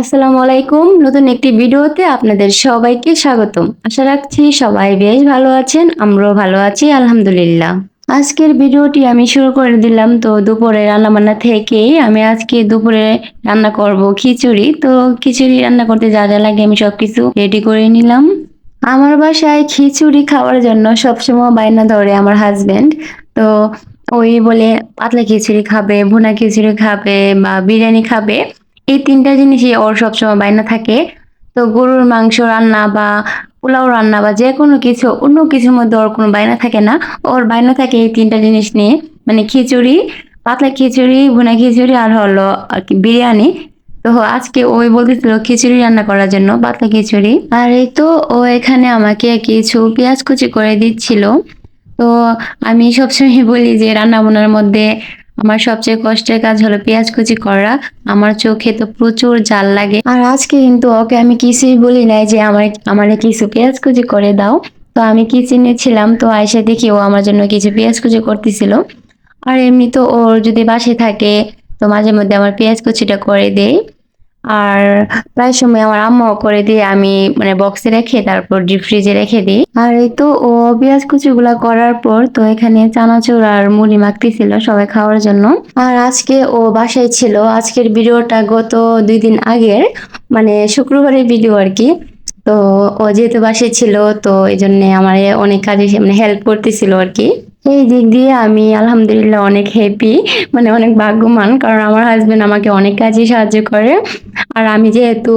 আসসালামু আলাইকুম। নতুন একটি ভিডিওতে আপনাদের সবাইকে স্বাগতম। আশা রাখছি সবাই বেশ ভালো আছেন, আমরাও ভালো আছি, আলহামদুলিল্লাহ। আজকের ভিডিওটি আমি শুরু করে দিলাম। তো দুপুরে রান্না বান্না থেকেই আমি আজকে দুপুরে রান্না করব খিচুড়ি। তো খিচুড়ি রান্না করতে যা যা লাগে আমি সবকিছু রেডি করে নিলাম। আমার বাসায় খিচুড়ি খাওয়ার জন্য সবসময় বায়না ধরে আমার হাজবেন্ড তো ওই বলে পাতলা খিচুড়ি খাবে, ভুনা খিচুড়ি খাবে বা বিরিয়ানি খাবে। এই তিনটা জিনিসই ওর সবসময় বায়না থাকে। তো গরুর মাংস রান্না বা পোলাও রান্না বা যে কোনো কিছু, অন্য কিছুর মধ্যে ওর কোনো বায়না থাকে না। ওর বায়না থাকে এই তিনটা জিনিস নিয়ে। মানে খিচুড়ি, পাতলা খিচুড়ি, ভুনা খিচুড়ি আর হলো আর কি বিরিয়ানি। তো আজকে ওই বলতেছিল খিচুড়ি রান্না করার জন্য, পাতলা খিচুড়ি। আর এই তো ও এখানে আমাকে কিছু পেঁয়াজ কুচি করে দিচ্ছিল। তো আমি সবসময় বলি যে রান্না বান্নার মধ্যে আমার সবচেয়ে কষ্টের কাজ হলো পেঁয়াজ কুচি করা। আমার চোখে তো প্রচুর জাল লাগে। আর আজকে কিন্তু ওকে আমি কিছুই বলি নাই যে আমার আমার কিছু পেঁয়াজ কুচি করে দাও। তো আমি কিচেনে ছিলাম তো আয়সা দেখি ও আমার জন্য কিছু পেঁয়াজ কুচি করতেছিল। আর এমনি তো ওর যদি বাসে থাকে, তো মাঝে মধ্যে আমার পেঁয়াজ কুচিটা করে দেয়। আর প্রায় সময় আমার আম্মাও করে দিয়ে আমি মানে বক্সে রেখে, তারপর ডিপ ফ্রিজে রেখে দিই। আর এই তো ও পেঁয়াজ কুচিগুলা করার পর তো এখানে চানাচুর আর মুড়ি মাখতেছিল সবাই খাওয়ার জন্য। আর আজকে ও বাসায় ছিল। আজকের ভিডিওটা গত দুই দিন আগের মানে শুক্রবারের ভিডিও আর কি। তো ও যেহেতু বাসায় ছিল, তো এই জন্য আমার অনেক কাজে মানে হেল্প করতেছিল আর কি। এই দিক দিয়ে আমি আলহামদুলিল্লাহ অনেক হ্যাপি মানে অনেক ভাগ্যমান কারণ আমার হাজবেন্ড আমাকে অনেক কাজে সাহায্য করে। আর আমি যেহেতু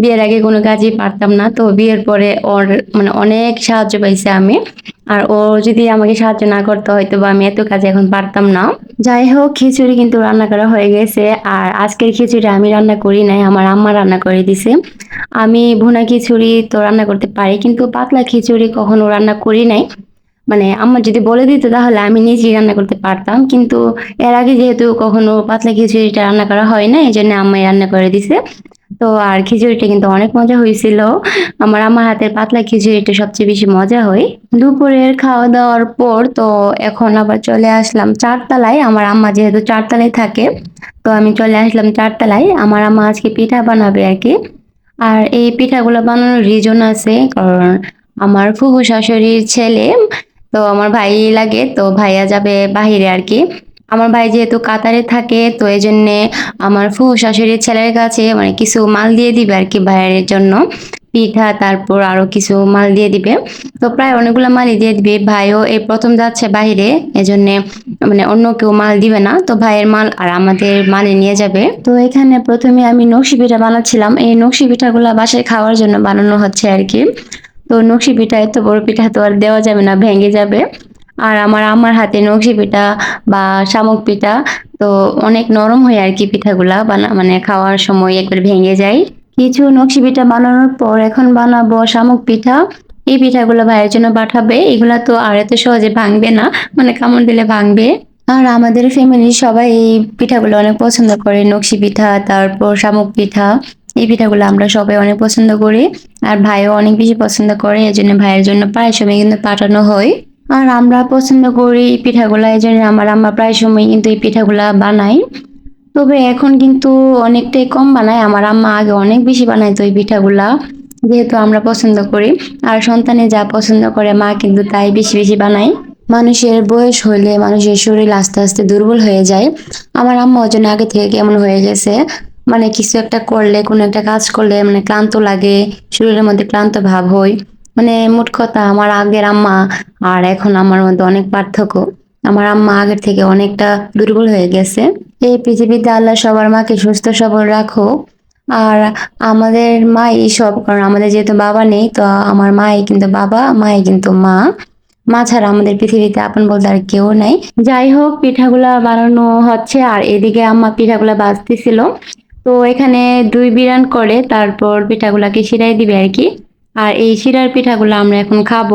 বিয়ের আগে কোনো কাজই পারতাম না, তো বিয়ের পরে ওর মানে অনেক সাহায্য পাইছে আমি। আর ও যদি আমাকে সাহায্য না করতে হয়তো বা আমি এত কাজে এখন পারতাম না। যাই হোক, খিচুড়ি কিন্তু রান্না করা হয়ে গেছে, আর আজকের খিচুড়ি আমি রান্না করি নাই, আমার আম্মা রান্না করে দিছে। আমি ভুনা খিচুড়ি তো রান্না করতে পারি, কিন্তু পাতলা খিচুড়ি কখনো রান্না করি নাই। মানে আম্মা যদি বলে দিত তাহলে আমি নিজেই রান্না করতে পারতাম। কিন্তু এর আগে যেহেতু কখনো পাতলা খিচুড়িটা রান্না করা হয় না এই জন্য আম্মাই রান্না করে দিছে। তো আর খিচুড়িটা কিন্তু অনেক মজা হয়েছিল। আমার আমার হাতের পাতলা খিচুড়িটা সবচেয়ে বেশি মজা হয়। দুপুরের খাওয়া দাওয়ার পর তো এখন আবার চলে আসলাম চারতলায়। আমার আম্মা যেহেতু চারতলায় থাকে, তো আমি চলে আসলাম চারতলায়। আমার আম্মা আজকে পিঠা বানাবে আর কি। আর এই পিঠাগুলো বানানোর রিজন আছে, কারণ আমার ফুফু শাশুড়ির ছেলে তো আমার ভাই লাগে, তো ভাইয়া যাবে বাহিরে আর কি। আমার ভাই যেহেতু কাতারে থাকে, তো এই জন্যে আমার ফু শাশুড়ির ছেলের কাছে মানে কিছু মাল দিয়ে দিবে আর কি ভাইয়ের জন্য। পিঠা, তারপর আরও কিছু মাল দিয়ে দিবে। তো প্রায় অনেকগুলো মালই দিয়ে দিবে। ভাইও এই প্রথম যাচ্ছে বাহিরে, এজন্যে মানে অন্য কেউ মাল দিবে না। তো ভাইয়ের মাল আর আমাদের মালে নিয়ে যাবে। তো এখানে প্রথমে আমি নকশি পিঠা বানাচ্ছিলাম। এই নকশি পিঠাগুলো বাসায় খাওয়ার জন্য বানানো হচ্ছে আর কি। তো নকশি পিঠা এত বড় পিঠা তো আর দেওয়া যাবে না, ভেঙে যাবে। আর আমার আমার হাতে নকশি পিঠা বা শামুক পিঠা, তো অনেক নরম হয় আর কি পিঠাগুলা বানা মানে খাওয়ার সময় একবার ভেঙে যায়। কিছু নকশি পিঠা বানানোর পর এখন বানাবো শামুক পিঠা। এই পিঠাগুলো ভাইয়ের জন্য পাঠাবে, এগুলা তো আর এত সহজে ভাঙবে না মানে কামড় দিলে ভাঙবে। আর আমাদের ফ্যামিলির সবাই এই পিঠাগুলো অনেক পছন্দ করে, নকশি পিঠা, তারপর শামুক পিঠা। এই পিঠাগুলো আমরা সবাই অনেক পছন্দ করি, আর ভাইও অনেক বেশি পছন্দ করে, এই জন্য ভাইয়ের জন্য প্রায় সময় কিন্তু পাঠানো হয়। আর আমরা পছন্দ করি এই পিঠাগুলা, এই জন্য আমার আম্মা প্রায় সময় কিন্তু এই পিঠাগুলা বানাই তবে এখন কিন্তু অনেকটাই কম বানায়, আমার আম্মা আগে অনেক বেশি বানাইতো এই পিঠাগুলা, যেহেতু আমরা পছন্দ করি। আর সন্তানে যা পছন্দ করে মা কিন্তু তাই বেশি বেশি বানায়। মানুষের বয়স হলে মানুষের শরীর আস্তে আস্তে দুর্বল হয়ে যায়। আমার আম্মা ওজন আগে থেকে কেমন হয়ে গেছে মানে কিছু একটা করলে, কোনো একটা কাজ করলে মানে ক্লান্ত লাগে, শরীরের মধ্যে ক্লান্ত ভাব হয়। মানে মোট কথা আমার আগের আম্মা আর এখন আমার মধ্যে অনেক পার্থক্য। আমার আম্মা আগের থেকে অনেকটা দুর্বল হয়ে গেছে। এই পৃথিবীতে আল্লাহ সবার মাকে সুস্থ, সবল রাখো। আর আমাদের মাই সব, কারণ আমাদের যেহেতু বাবা নেই, তো আমার মাই কিন্তু বাবা, মাই কিন্তু মা। মা ছাড়া আমাদের পৃথিবীতে আপন বলতে আর কেউ নাই। যাই হোক, পিঠাগুলা বানানো হচ্ছে, আর এদিকে আম্মা পিঠাগুলা বাজতেছিল তো এখানে দুই বিরান করে, তারপর পিঠাগুলাকে শিরাই দিবে আর কি আর এই শিরার পিঠাগুলো আমরা এখন খাব।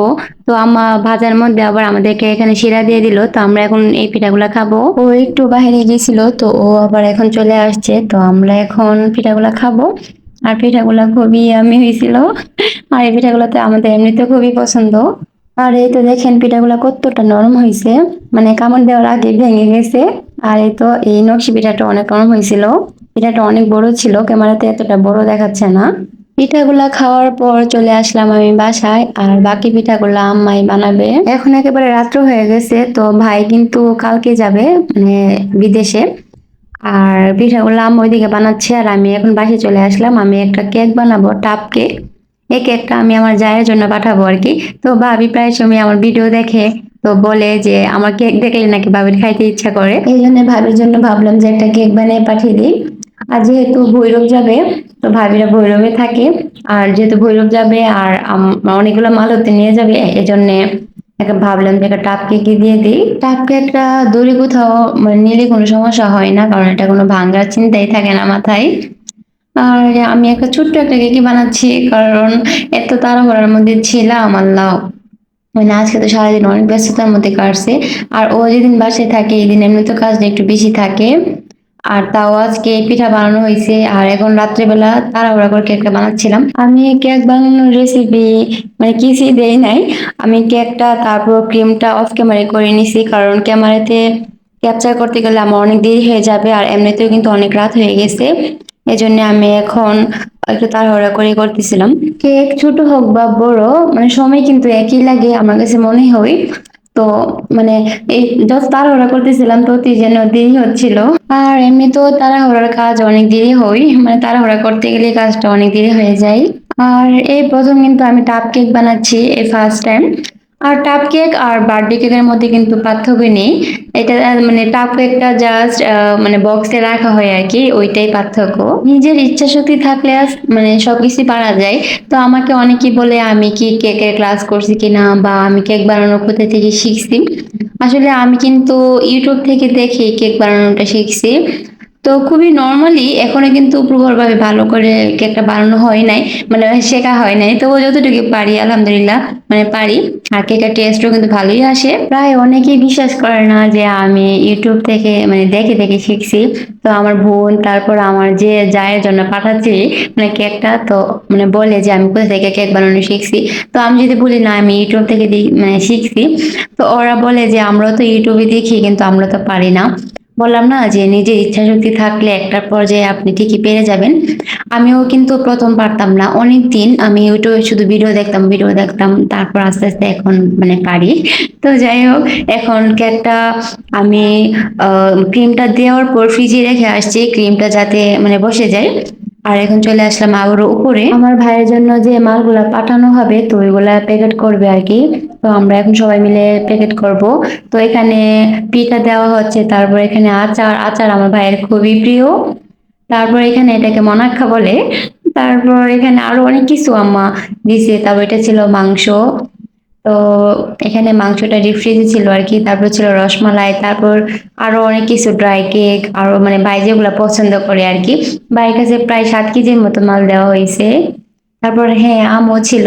তো আম্মা ভাজার মধ্যে আবার আমাদেরকে এখানে শিরা দিয়ে দিল, তো আমরা এখন এই পিঠাগুলা খাব। ও একটু বাইরে গেছিল, তো ও আবার এখন চলে আসছে, তো আমরা এখন পিঠাগুলা খাব। আর পিঠাগুলা খুবই আমি হয়েছিল। আর এই পিঠাগুলো তো আমাদের এমনিতে খুবই পছন্দ। আর এই তো দেখেন পিঠাগুলা কতটা নরম হয়েছে। মানে কামড় দেওয়ার আগে ভেঙে গেছে। আর এই তো এই নকশি পিঠাটা অনেক নরম হয়েছিল। পিঠাটা অনেক বড় ছিল, ক্যামেরাতে এতটা বড় দেখাচ্ছে না। পিঠাগুলা খাওয়ার পর চলে আসলাম আমি বাসায়, আর বাকি পিঠাগুলা আম্মাই বানাবে। এখন একেবারে রাত্র হয়ে গেছে, তো ভাই কিন্তু কালকে যাবে মানে বিদেশে। আর পিঠাগুলো আম্মা ওইদিকে বানাচ্ছে, আর আমি এখন বাসে চলে আসলাম। আমি একটা কেক বানাবো টাপ কেক। এই কেকটা আমি আমার জায়ের জন্য পাঠাবো আর কি। তো ভাবি প্রায় সময় আমার ভিডিও দেখে, তো বলে যে আমার কেক দেখলে নাকি ভাবির খাইতে ইচ্ছা করে। এই জন্য ভাবির জন্য ভাবলাম যে একটা কেক বানিয়ে পাঠিয়ে দিই। আর যেহেতু ভৈরব যাবে, তো ভাবিরা ভৈরবে থাকে। আর যেহেতু ভৈরব যাবে আর অনেকগুলো মাল হতে নিয়ে যাবে, এজন্য একটা ভাবলাম যে একটা টাপ কেক দিয়ে দিই। টাপ একটা দূরে কোথাও মানে নিলে কোনো সমস্যা হয় না, কারণ এটা কোনো ভাঙ্গার চিন্তাই থাকে না মাথায়। আর আমি একটা ছোট্ট একটা কেকি বানাচ্ছি, কারণ এত তাড়াহুড়ার মধ্যে ছিলাম, আল্লাহ। মানে আজকে তো সারাদিন অনেক ব্যস্ততার মধ্যে কাটছে। আর ও যেদিন বাসায় থাকে, এই দিন এমনি তো কাজটা একটু বেশি থাকে। আর তাও আজকে পিঠা বানানো হয়েছে। আর এখন রাত্রেবেলা তাড়াহুড়া করে কেকটা বানাচ্ছিলাম। আমি কেক বানানোর রেসিপি মানে কিছুই দেই নাই। আমি কেকটা, তারপর ক্রিমটা অফ ক্যামেরায় করে নিছি। কারণ ক্যামেরাতে ক্যাপচার করতে গেলে আমার অনেক দেরি হয়ে যাবে আর এমনিতেও কিন্তু অনেক রাত হয়ে গেছে। এই জন্য আমি এখন একটু তাড়াহুড়া করে করতেছিলাম। কেক ছোট হোক বা বড় মানে সময় কিন্তু একই লাগে আমার কাছে মনে হয়। তো মানে এই যত তাড়াহুড়া করতেছিলাম তো যেন দেরি হচ্ছিল। আর এমনি তো তাড়াহুড়ার কাজ অনেক দেরি হয় মানে তাড়াহুড়া করতে গেলে কাজটা অনেক দেরি হয়ে যায়। আর এই প্রথম কিন্তু আমি টাপ কেক বানাচ্ছি, এই ফার্স্ট টাইম আর টাপ কেক আর বার্থডে কেকের মধ্যে কিন্তু পার্থক্য নেই। এটা মানে টাপ কেকটা জাস্ট মানে বক্সে রাখা হয় আর কি, ওইটাই পার্থক্য। নিজের ইচ্ছা শক্তি থাকলে মানে সবকিছু পারা যায়। তো আমাকে অনেকেই বলে, আমি কি কেকের ক্লাস করছি কিনা বা আমি কেক বানানো কোথা থেকে শিখছি? আসলে আমি কিন্তু ইউটিউব থেকে দেখে কেক বানানোটা শিখছি। তো খুবই নর্মালি এখনও কিন্তু প্রখরভাবে ভালো করে কেকটা বানানো হয় নাই মানে শেখা হয় নাই। তবু যতটুকু পারি, আলহামদুলিল্লাহ মানে পারি। আর কেকের টেস্টও কিন্তু ভালোই আসে। প্রায় অনেকেই বিশ্বাস করে না যে আমি ইউটিউব থেকে মানে দেখে দেখে শিখছি। তো আমার বোন, তারপর আমার যে জায়ের জন্য পাঠাচ্ছি মানে কেকটা, তো মানে বলে যে আমি কোথা থেকে কেক বানানো শিখছি। তো আমি যদি বলি, না, আমি ইউটিউব থেকে মানে শিখছি। তো ওরা বলে যে আমরাও তো ইউটিউবে দেখি, কিন্তু আমরা তো পারি না। বললাম না যে নিজের ইচ্ছা শক্তি থাকলে একটার পর্যায়ে আপনি ঠিকই পেরে যাবেন। আমিও কিন্তু প্রথম পারতাম না। অনেক দিন আমি ইউটিউবে শুধু ভিডিও দেখতাম ভিডিও দেখতাম, তারপর আস্তে আস্তে এখন মানে পারি। তো যাই হোক, এখন কেকটা আমি ক্রিমটা দেওয়ার পর ফ্রিজে রেখে আসছি। ক্রিমটা যাতে মানে বসে যায়। আর এখন চলে আসলাম আবারও উপরে। আমার ভাইয়ের জন্য যে মালগুলা পাঠানো হবে, তো ওইগুলা প্যাকেট করবে আর কি। তো আমরা এখন সবাই মিলে প্যাকেট করব। তো এখানে পিঠা দেওয়া হচ্ছে, তারপর এখানে আচার। আচার আমার ভাইয়ের খুবই প্রিয়। তারপর এখানে এটাকে মনাক্ষা বলে। তারপর এখানে আরও অনেক কিছু আম্মা দিছে। তারপর এটা ছিল মাংস। তো এখানে মাংসটা ডিপ ফ্রিজে ছিল আর কি তারপর ছিল রসমালাই, তারপর আরও অনেক কিছু ড্রাই কেক আরও মানে ভাই যেগুলো পছন্দ করে আর কি ভাইয়ের কাছে প্রায় সাত কেজির মতো মাল দেওয়া হয়েছে। তারপর হ্যাঁ আমও ছিল।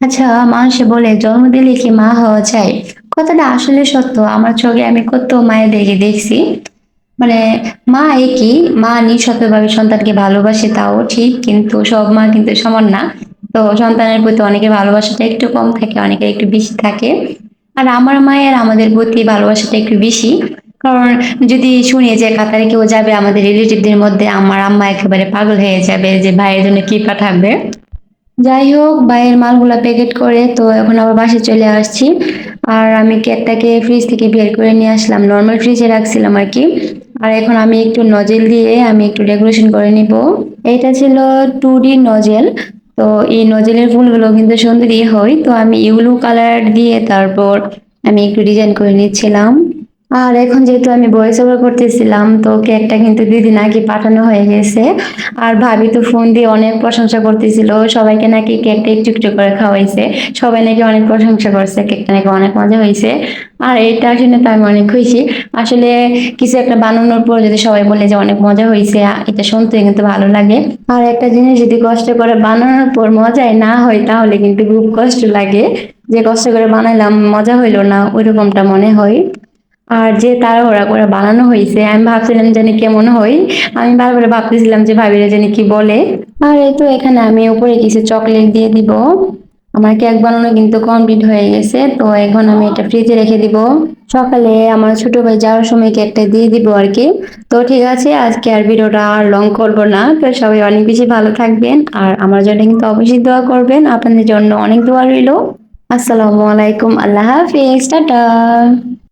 আচ্ছা মানুষ বলে, জন্ম দিলে কি মা হওয়া যায়? কথাটা আসলে সত্য, আমার চোখে আমি কত মায়েদেরকে দেখছি। মানে মা একই, মা নিঃশতভাবে সন্তানকে ভালোবাসে, তাও ঠিক, কিন্তু সব মা কিন্তু সমান না। তো সন্তানের প্রতি অনেকের ভালোবাসাটা একটু কম থাকে, অনেকের একটু বেশি থাকে। আর আমার মায়ের আমাদের প্রতি ভালোবাসাটা একটু বেশি। কারণ যদি শুনি যে কাতারে কেউ যাবে আমাদের রিলেটিভদের মধ্যে, আমার আম্মা একেবারে পাগল হয়ে যাবে যে ভাইয়ের জন্য কি পাঠাবে যাই হোক, ভাইয়ের মালগুলা প্যাকেট করে তো এখন আবার বাসে চলে আসছি। আর আমি কেকটাকে ফ্রিজ থেকে বের করে নিয়ে আসলাম নর্মাল ফ্রিজে রাখছিলাম আর কি। আর এখন আমি একটু নজেল দিয়ে আমি একটু ডেকোরেশন করে নিব। এটা ছিল টু ডি নজেল তো এই নজেলের ফুলগুলো কিন্তু সুন্দরই হয়। তো আমি ইউলু কালার দিয়ে তারপর আমি একটু ডিজাইন করে নিচ্ছিলাম। আর এখন যেহেতু আমি ভয়েস ওভার করতেছিলাম, তো কেকটা কিন্তু দুদিন আগে পাঠানো হয়ে গেছে। আর ভাবি তো ফোন দিয়ে অনেক প্রশংসা করতেছিল, সবাইকে নাকি কেকটা একটু একটু করে খাওয়াইছে। সবাই নাকি অনেক প্রশংসা করছে কেকটা নাকি অনেক মজা হয়েছে আর এটা শুনে তো আমি অনেক খুশি। আসলে কিছু একটা বানানোর পর যদি সবাই বলে যে অনেক মজা হয়েছে এটা শুনতে কিন্তু ভালো লাগে। আর একটা জিনিস যদি কষ্ট করে বানানোর পর মজাই না হয়, তাহলে কিন্তু খুব কষ্ট লাগে। যে কষ্ট করে বানাইলাম, মজা হইল না, ওইরকমটা মনে হয়। আর যে তাড়াহুড়া করে বানানো হয়েছে, আমি ভাবছিলাম জানি কেমন হয়। আমি বারবার ভাবতেছিলাম যে ভাবিরা জানি কি বলে। আর এই তো এখানে আমি উপরে কিছু চকলেট দিয়ে দিব। আমার কেক বানানো কিন্তু কমপ্লিট হয়ে গেছে, তো এখন আমি এটা ফ্রিজে রেখে দিব। সকালে আমার ছোট ভাই যাওয়ার সময় কেকটা দিয়ে দিব আর কি। তো ঠিক আছে, আজকে আর ভিডিওটা আর লং করব না। তো সবাই অনেক বেশি ভালো থাকবেন আর আমার জন্য কিন্তু অবশ্যই দোয়া করবেন। আপনাদের জন্য অনেক দোয়া রইল। আসসালামু আলাইকুম, আল্লাহ হাফিজ, টাটা।